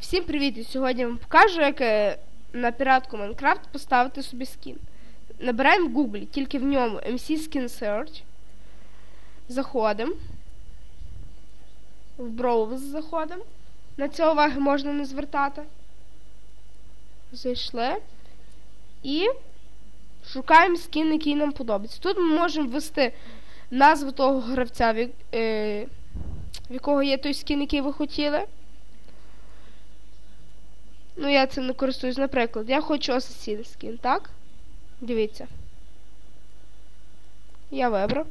Всім привіт! І сьогодні вам покажу, як е, на піратку Майнкрафт поставити собі скін. Набираємо в Google, тільки в ньому MC Skin Search. Заходимо. В Browse заходимо. На це уваги можна не звертати. Зайшли. І шукаємо скін, який нам подобається. Тут ми можемо ввести назву того гравця, е, в якого є той скін, який ви хотіли. Ну, я цим не користуюсь, наприклад, я хочу Assassin скін, так? Дивіться. Я вибрав.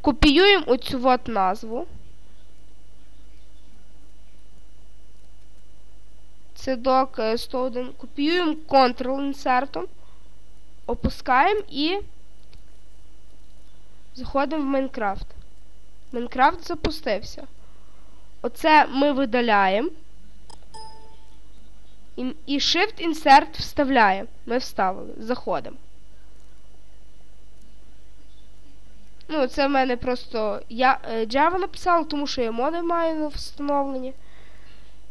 Копіюємо оцю от назву. Це док 101. Копіюємо Ctrl інсертом. Опускаємо і заходимо в Майнкрафт. Майнкрафт запустився. Оце ми видаляємо. І, Shift Insert вставляємо. Ми вставили. Заходимо. Ну, це в мене просто. Я е, Java написала, тому що я моди маю на встановленні.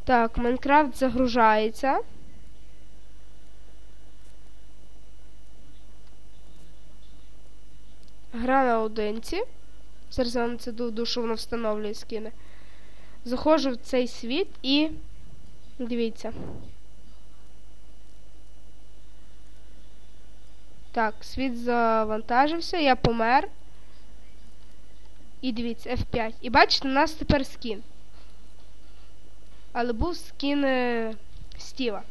Так, Майнкрафт загружається. Гра на одинці. Зараз вам це доведу, що воно встановлює скини. Заходжу в цей світ і. Дивіться. Так, світ завантажився, я помер. І дивіться, F5. І бачите, у нас тепер скін. Але був скін е, Стіва.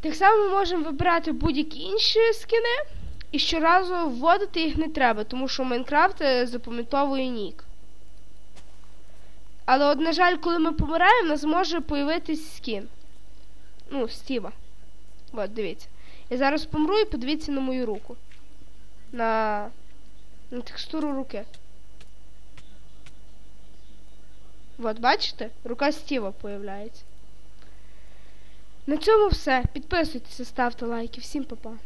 Так само ми можемо вибирати будь-які інші скини. І щоразу вводити їх не треба, тому що Майнкрафт е, запам'ятовує нік. Але от, на жаль, коли ми помираємо, у нас може появитись скін. Ну, Стіва. От, дивіться. Я зараз помру і подивіться на мою руку. На на текстуру руки. От, бачите? Рука Стіва появляється. На цьому все. Підписуйтесь, ставте лайки. Всім па-па.